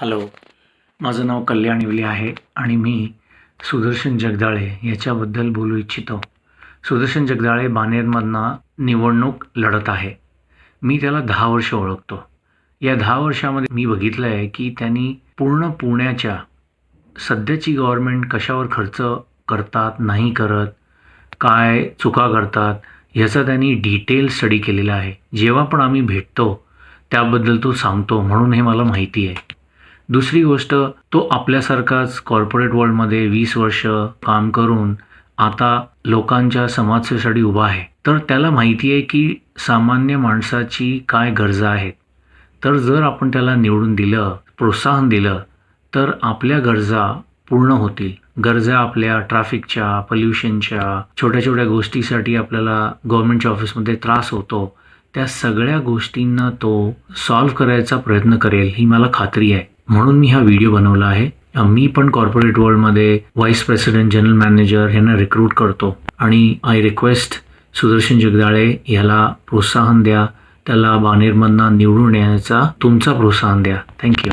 Hello. माझं नाव कल्याण इवले आहे आणि मी सुदर्शन जगदाळे याच्याबद्दल बोलू इच्छितो. सुदर्शन जगदाळे बानेरमधनं निवडणूक लढत आहे. मी त्याला दहा वर्ष ओळखतो. या दहा वर्षामध्ये मी बघितलं आहे की त्यांनी पूर्ण पुण्याच्या सध्याची गव्हर्मेंट कशावर खर्च करतात नाही करत काय चुका करतात ह्याचा त्यांनी डिटेल स्टडी केलेला आहे. जेव्हा पण आम्ही भेटतो त्याबद्दल तो सांगतो म्हणून हे मला माहिती आहे. दुसरी गोष्ट तो आपल्यासारखाच कॉर्पोरेट वर्ल्डमध्ये वीस वर्ष काम करून आता लोकांच्या समाजसेवेसाठी उभा आहे. तर त्याला माहिती आहे की सामान्य माणसाची काय गरजा आहेत. तर जर आपण त्याला निवडून दिलं प्रोत्साहन दिलं तर आपल्या गरजा पूर्ण होतील. गरजा आपल्या ट्रॅफिकच्या पोल्युशनच्या छोट्या छोट्या गोष्टीसाठी आपल्याला गव्हर्मेंटच्या ऑफिसमध्ये त्रास होतो. त्या सगळ्या गोष्टींना तो सॉल्व्ह करायचा प्रयत्न करेल ही मला खात्री आहे. म्हणून मी हा व्हिडिओ बनवला आहे. मी पण कॉर्पोरेट वर्ल्डमध्ये व्हाईस प्रेसिडेंट जनरल मॅनेजर यांना रिक्रूट करतो. आणि आय रिक्वेस्ट सुदर्शन जगदाळे याला प्रोत्साहन द्या. त्याला बानेरमधनं निवडून येण्याचा तुमचा प्रोत्साहन द्या. थँक्यू